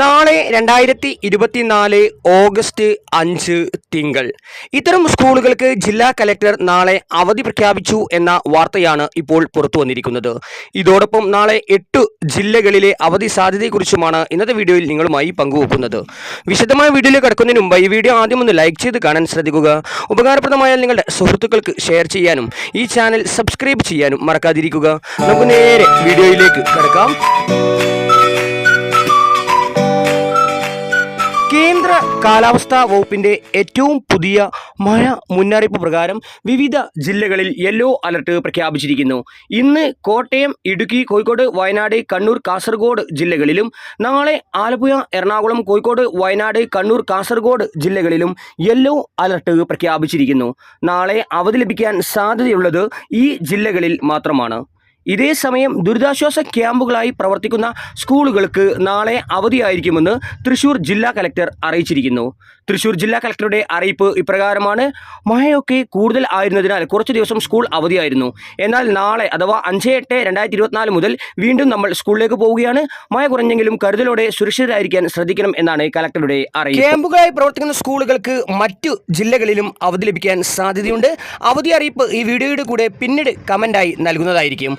നാളെ രണ്ടായിരത്തി ഇരുപത്തിനാല് ഓഗസ്റ്റ് അഞ്ച് തിങ്കൾ. ഇത്തരം സ്കൂളുകൾക്ക് ജില്ലാ കലക്ടർ നാളെ അവധി പ്രഖ്യാപിച്ചു എന്ന വാർത്തയാണ് ഇപ്പോൾ പുറത്തു വന്നിരിക്കുന്നത്. ഇതോടൊപ്പം നാളെ എട്ട് ജില്ലകളിലെ അവധി സാധ്യതയെക്കുറിച്ചുമാണ് ഇന്നത്തെ വീഡിയോയിൽ നിങ്ങളുമായി പങ്കുവെക്കുന്നത്. വിശദമായ വീഡിയോയിൽ കിടക്കുന്നതിന് മുമ്പ് ഈ വീഡിയോ ആദ്യം ഒന്ന് ലൈക്ക് ചെയ്ത് കാണാൻ ശ്രദ്ധിക്കുക. ഉപകാരപ്രദമായാൽ നിങ്ങളുടെ സുഹൃത്തുക്കൾക്ക് ഷെയർ ചെയ്യാനും ഈ ചാനൽ സബ്സ്ക്രൈബ് ചെയ്യാനും മറക്കാതിരിക്കുക. നമുക്ക് നേരെ വീഡിയോയിലേക്ക് കിടക്കാം. കാലാവസ്ഥാ വകുപ്പിന്റെ ഏറ്റവും പുതിയ മഴ മുന്നറിയിപ്പ് പ്രകാരം വിവിധ ജില്ലകളിൽ യെല്ലോ അലർട്ട് പ്രഖ്യാപിച്ചിരിക്കുന്നു. ഇന്ന് കോട്ടയം ഇടുക്കി കോഴിക്കോട് വയനാട് കണ്ണൂർ കാസർഗോഡ് ജില്ലകളിലും നാളെ ആലപ്പുഴ എറണാകുളം കോഴിക്കോട് വയനാട് കണ്ണൂർ കാസർഗോഡ് ജില്ലകളിലും യെല്ലോ അലർട്ട് പ്രഖ്യാപിച്ചിരിക്കുന്നു. നാളെ അവധി ലഭിക്കാൻ സാധ്യതയുള്ളത് ഈ ജില്ലകളിൽ മാത്രമാണ്. ഇതേ സമയം ദുരിതാശ്വാസ ക്യാമ്പുകളായി പ്രവർത്തിക്കുന്ന സ്കൂളുകൾക്ക് നാളെ അവധിയായിരിക്കുമെന്ന് തൃശൂർ ജില്ലാ കലക്ടർ അറിയിച്ചിരിക്കുന്നു. തൃശൂർ ജില്ലാ കലക്ടറുടെ അറിയിപ്പ് ഇപ്രകാരമാണ്. മഴയൊക്കെ കൂടുതൽ ആയിരുന്നതിനാൽ കുറച്ച് ദിവസം സ്കൂൾ അവധിയായിരുന്നു. എന്നാൽ നാളെ അഥവാ അഞ്ച് എട്ട് രണ്ടായിരത്തി ഇരുപത്തിനാല് മുതൽ വീണ്ടും നമ്മൾ സ്കൂളിലേക്ക് പോവുകയാണ്. മഴ കുറഞ്ഞെങ്കിലും കരുതലോടെ സുരക്ഷിതരായിരിക്കാൻ ശ്രദ്ധിക്കണം എന്നാണ് കലക്ടറുടെ അറിയിപ്പ്. ക്യാമ്പുകളായി പ്രവർത്തിക്കുന്ന സ്കൂളുകൾക്ക് മറ്റു ജില്ലകളിലും അവധി ലഭിക്കാൻ സാധ്യതയുണ്ട്. അവധി അറിയിപ്പ് ഈ വീഡിയോയുടെ കൂടെ പിന്നീട് കമന്റായി നൽകുന്നതായിരിക്കും.